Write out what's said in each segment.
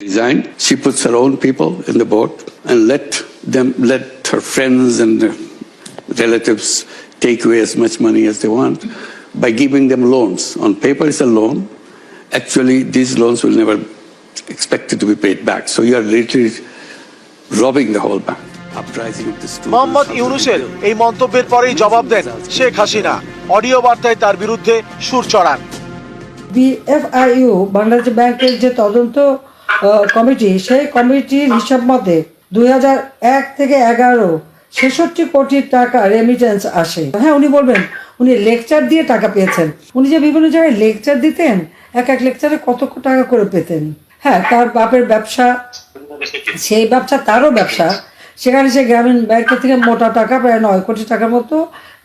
Resigned. She puts her own people in the board and let them let her friends and uh, relatives take away as much money as they want by giving them loans. On paper, it's a loan. Actually, these loans will never expected to be paid back. So you are literally robbing the whole bank. Uprising of the students. Mohammad of the ইউনুসের people. এই মন্তব্যের পরেই জবাব দেন Sheikh Hasina audio বার্তায় তার বিরুদ্ধে সুর চড়ান BFIU Bangladesh ব্যাংকের যে তদন্ত আহ, কমিটি, সেই কমিটির হিসাব মতে দুই এক থেকে এগারো ছেষট্টি কোটি টাকা রেমিটেন্স আসে। হ্যাঁ উনি বলবেন, উনি লেকচার দিয়ে টাকা পেয়েছেন। উনি যে বিভিন্ন জায়গায় লেকচার দিতেন, এক এক লেকচারে কত টাকা করে পেতেন। হ্যাঁ তার বাপের ব্যবসা, সেই ব্যবসা তারও ব্যবসা। সেখানে সে গ্রামীণ ব্যাংকের থেকে মোটা টাকা, প্রায় নয় কোটি টাকার মতো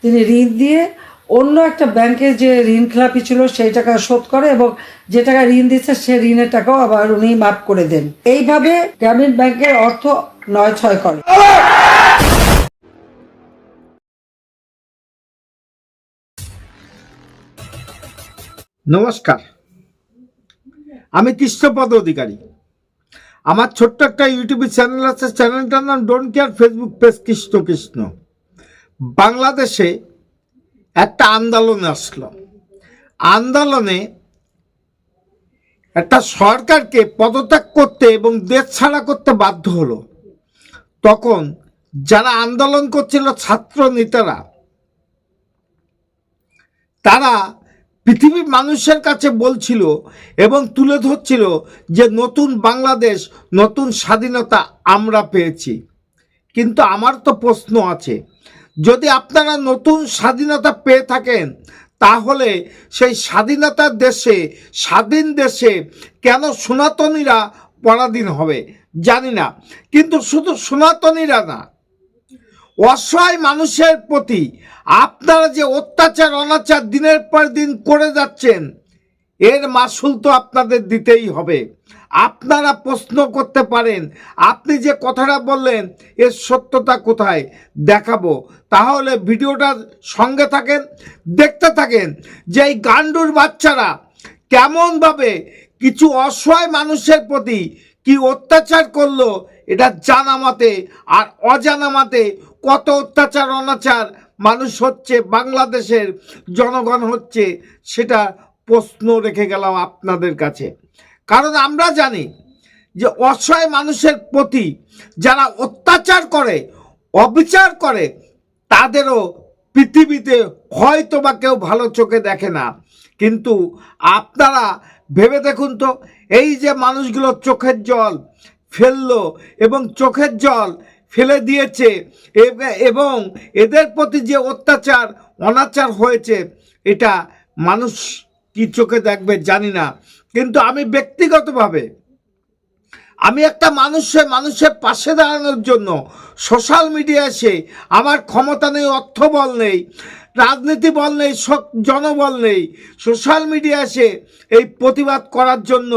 তিনি ঋণ দিয়ে অন্য একটা ব্যাংকে যে ঋণ খেলাপি ছিল সেই টাকা শোধ করে এবং যে টাকা ঋণ দিচ্ছে সে ঋণের টাকাও আবার উনি মাফ করে দেন। এইভাবে গ্রামীণ ব্যাংকের অর্থ নয় ছয় করে। নমস্কার। আমি কৃষ্ণপদ অধিকারী। আমার ছোট্ট একটা ইউটিউব চ্যানেল আছে, চ্যানেলটার নাম don't care Facebook page Krishna Krishna বাংলাদেশে একটা আন্দোলন আসলো। আন্দোলনে একটা সরকারকে পদত্যাগ করতে এবং দেশ ছাড়া করতে বাধ্য হলো। তখন যারা আন্দোলন করছিল ছাত্র নেতারা, তারা পৃথিবীর মানুষের কাছে বলছিল এবং তুলে ধরছিল যে নতুন বাংলাদেশ, নতুন স্বাধীনতা আমরা পেয়েছি। কিন্তু আমার তো প্রশ্ন আছে যদি আপনারা নতুন স্বাধীনতা পেয়ে থাকেন, তাহলে সেই স্বাধীনতার দেশে, স্বাধীন দেশে কেন সনাতনীরা পরাধীন হবে? জানি না। কিন্তু শুধু সনাতনীরা না, অসহায় মানুষের প্রতি আপনারা যে অত্যাচার, অনাচার দিনের পর দিন করে যাচ্ছেন এর মাসুল তো আপনাদের দিতেই হবে। আপনারা প্রশ্ন করতে পারেন, আপনি যে কথাটা বললেন, এর সত্যতা কোথায় দেখাবো। তাহলে ভিডিওটার সঙ্গে থাকেন, দেখতে থাকেন যে এই গান্ডুর বাচ্চারা কেমনভাবে কিছু অসহায় মানুষের প্রতি কি অত্যাচার করল, এটা জানা মতে আর অজানা মতে কত অত্যাচার অনাচার মানুষ হচ্ছে, বাংলাদেশের জনগণ হচ্ছে, সেটা প্রশ্ন রেখে গেলাম আপনাদের কাছে। কারণ আমরা জানি যে অসহায় মানুষের প্রতি যারা অত্যাচার করে, অবিচার করে, তাদেরও পৃথিবীতে হয়তো বা কেউ ভালো চোখে দেখে না। কিন্তু আপনারা ভেবে দেখুন তো, এই যে মানুষগুলো চোখের জল ফেলল এবং চোখের জল ফেলে দিয়েছে এবং এদের প্রতি যে অত্যাচার, অনাচার হয়েছে, এটা মানুষ কি চোখে দেখবে জানি না। কিন্তু আমি ব্যক্তিগতভাবে আমি একটা মানুষের মানুষের পাশে দাঁড়ানোর জন্য সোশ্যাল মিডিয়া এসে আমার ক্ষমতা নেই, অর্থ বল নেই, রাজনীতি বল নেই জনবল নেই সোশ্যাল মিডিয়া এসে এই প্রতিবাদ করার জন্য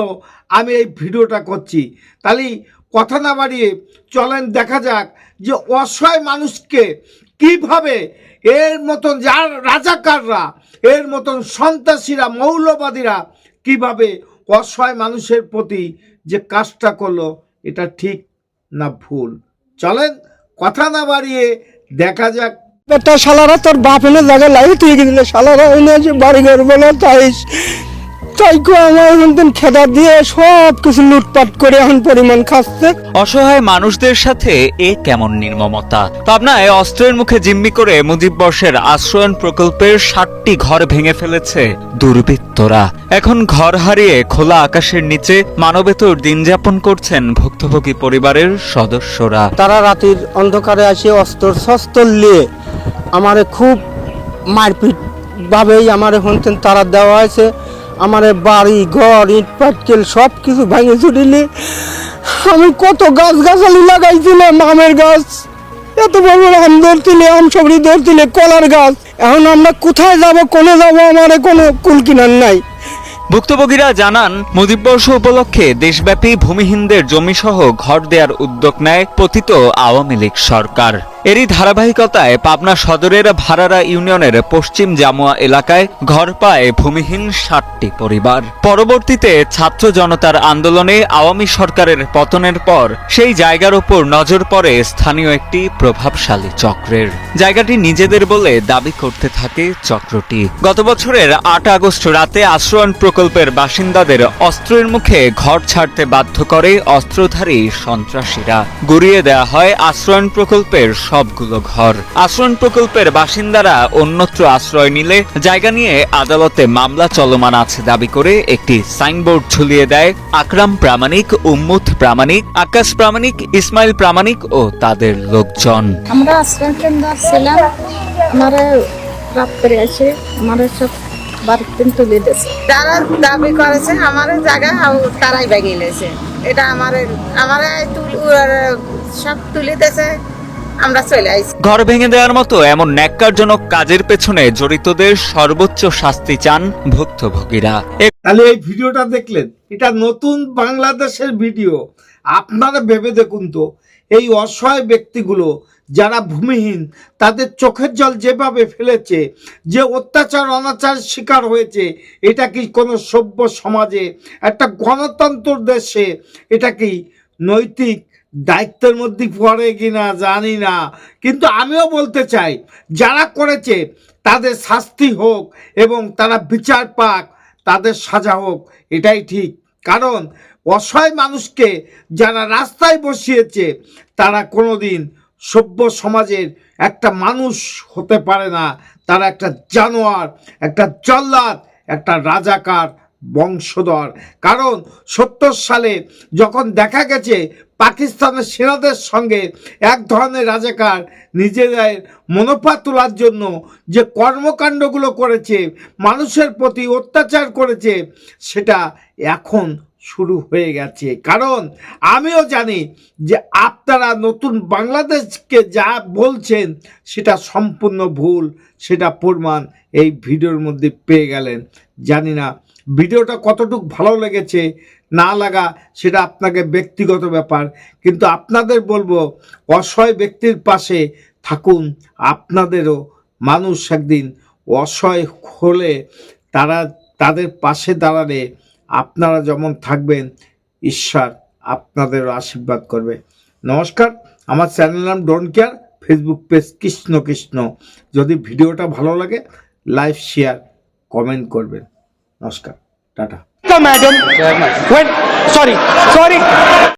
আমি এই ভিডিওটা করছি। তাহলে কথা না বাড়িয়ে চলেন, দেখা যাক যে অসহায় মানুষকে কীভাবে এর মতন যার রাজাকাররা, এর মতন সন্ত্রাসীরা, মৌলবাদীরা কীভাবে অসহায় মানুষের প্রতি যে কাজটা করল, এটা ঠিক না ভুল। চলেন, কথা না বাড়িয়ে দেখা যাক। বেটা শালারা, তোর বাপ এনে জায়গায় লাই তুই দিলে শালারা এনে বাড়ি ঘর বলে, তাই তাই আমার এখন খেদা দিয়ে সব কিছু লুটপাট করে এখন পরিমাণ খাচ্ছে। অসহায় মানুষদের সাথে এ কেমন নির্মমতা? পাবনায় অস্ত্রের মুখে জিম্মি করে মুজিব বর্ষের আশ্রয়ন প্রকল্পের ষাটটি ঘর ভেঙে ফেলেছে দুর্বৃত্তরা। এখন ঘর হারিয়ে খোলা আকাশের নিচে মানবেতর দিন যাপন করছেন ভুক্তভোগী পরিবারের সদস্যরা। তারা রাতের অন্ধকারে আসে অস্ত্র শস্ত্র নিয়ে। আমারে খুব মারপিট ভাবেই আমার এখন তারা দেওয়া হয়েছে। আমার বাড়ি, ঘর, ইট, পাটকেল সব কিছু ভেঙে চুরিলে। আমি কত গাছ গাছালি লাগাইছিলাম আমের গাছ। এত বড় আম ধরছিলে আম সবরি ধরছিলে কলার গাছ। এখন আমরা কোথায় যাব, কোনে যাব, আমার কোনো কুল কিনার নাই। ভুক্তভোগীরা জানান মুজিববর্ষ উপলক্ষে দেশব্যাপী ভূমিহীনদের জমিসহ ঘর দেওয়ার উদ্যোগ নেয় পতিত আওয়ামী লীগ সরকার। এরই ধারাবাহিকতায় পাবনা সদরের ভাড়ারা ইউনিয়নের পশ্চিম জামুয়া এলাকায় ঘর পায় ভূমিহীন ষাটটি পরিবার। পরবর্তীতে ছাত্র জনতার আন্দোলনে আওয়ামী সরকারের পতনের পর সেই জায়গার উপর নজর পড়ে স্থানীয় একটি প্রভাবশালী চক্রের। জায়গাটি নিজেদের বলে দাবি করতে থাকে চক্রটি। গত বছরের আট আগস্ট রাতে আশ্রয়ণ প্রকল্পের বাসিন্দাদের অস্ত্রের মুখে ঘর ছাড়তে বাধ্য করে অস্ত্রধারী সন্ত্রাসীরা। গুড়িয়ে দেওয়া হয় আশ্রয়ণ প্রকল্পের সবগুলো ঘর। আশ্রয়ণ প্রকল্পের বাসিন্দারা অন্যত্র আশ্রয় নিলে জায়গা নিয়ে আদালতে মামলা চলমান আছে দাবি করে একটি সাইনবোর্ড ঝুলিয়ে দেয় আকরাম প্রামাণিক উম্মুথ প্রামাণিক, আকাশ প্রামাণিক, ইসমাইল প্রামাণিক ও তাদের লোকজন। আমরা আশ্রম কেন্দ্র ছিলাম সব তুলে দিয়েছে। যারা দাবি করেছে, আমার জায়গা তারাই ভেঙে নিয়েছে। এটা আমার আমার সব তুলে দিয়েছে। আমরা চলে আইছি ঘর ভেঙে দেওয়ার মতো এমন ন্যাক্কারজনক কাজের পেছনে জড়িতদের সর্বোচ্চ শাস্তি চান ভুক্তভোগীরা। তাহলে এই ভিডিওটা দেখলেন এটা নতুন বাংলাদেশের ভিডিও। আপনারা ভেবে দেখুন তো এই অসহায় ব্যক্তিগুলো যারা ভূমিহীন তাদের চোখের জল যেভাবে ফেলেছে যে অত্যাচার অনাচার শিকার হয়েছে এটা কি কোনো সভ্য সমাজে একটা গণতন্ত্র দেশে এটা কি নৈতিক দায়িত্বের মধ্যে পড়ে কিনা জানি না। কিন্তু আমিও বলতে চাই, যারা করেছে, তাদের শাস্তি হোক এবং তারা বিচার পাক, তাদের সাজা হোক, এটাই ঠিক। কারণ অসহায় মানুষকে যারা রাস্তায় বসিয়েছে, তারা কোনোদিন সভ্য সমাজের একটা মানুষ হতে পারে না। তারা একটা জানোয়ার, একটা জল্লাদ, একটা রাজাকার বংশধর। কারণ সত্তর সালে যখন দেখা গেছে পাকিস্তানের সেনাদের সঙ্গে এক ধরনের রাজাকার নিজেদের মনোপা তোলার জন্য যে কর্মকাণ্ডগুলো করেছে, মানুষের প্রতি অত্যাচার করেছে, সেটা এখন শুরু হয়ে গেছে। কারণ আমিও জানি যে আপনারা নতুন বাংলাদেশকে যা বলছেন, সেটা সম্পূর্ণ ভুল, সেটা প্রমাণ এই ভিডিওর মধ্যে পেয়ে গেলেন। জানি না ভিডিওটা কতটুকু ভালো লেগেছে, না লাগা, সেটা আপনাকে ব্যক্তিগত ব্যাপার। কিন্তু আপনাদের বলব, অসহায় ব্যক্তির পাশে থাকুন, আপনাদেরও মানুষ একদিন অসহায় হলে তারা, তাদের পাশে দাঁড়ালে আপনারা যেমন থাকবেন, ঈশ্বর আপনাদেরও আশীর্বাদ করবে। নমস্কার, আমার চ্যানেল নাম don't care, Facebook page Krishna Krishna. যদি ভিডিওটা ভালো লাগে লাইভ শেয়ার, কমেন্ট করবেন। নমস্কার টাটা। Madam sorry sorry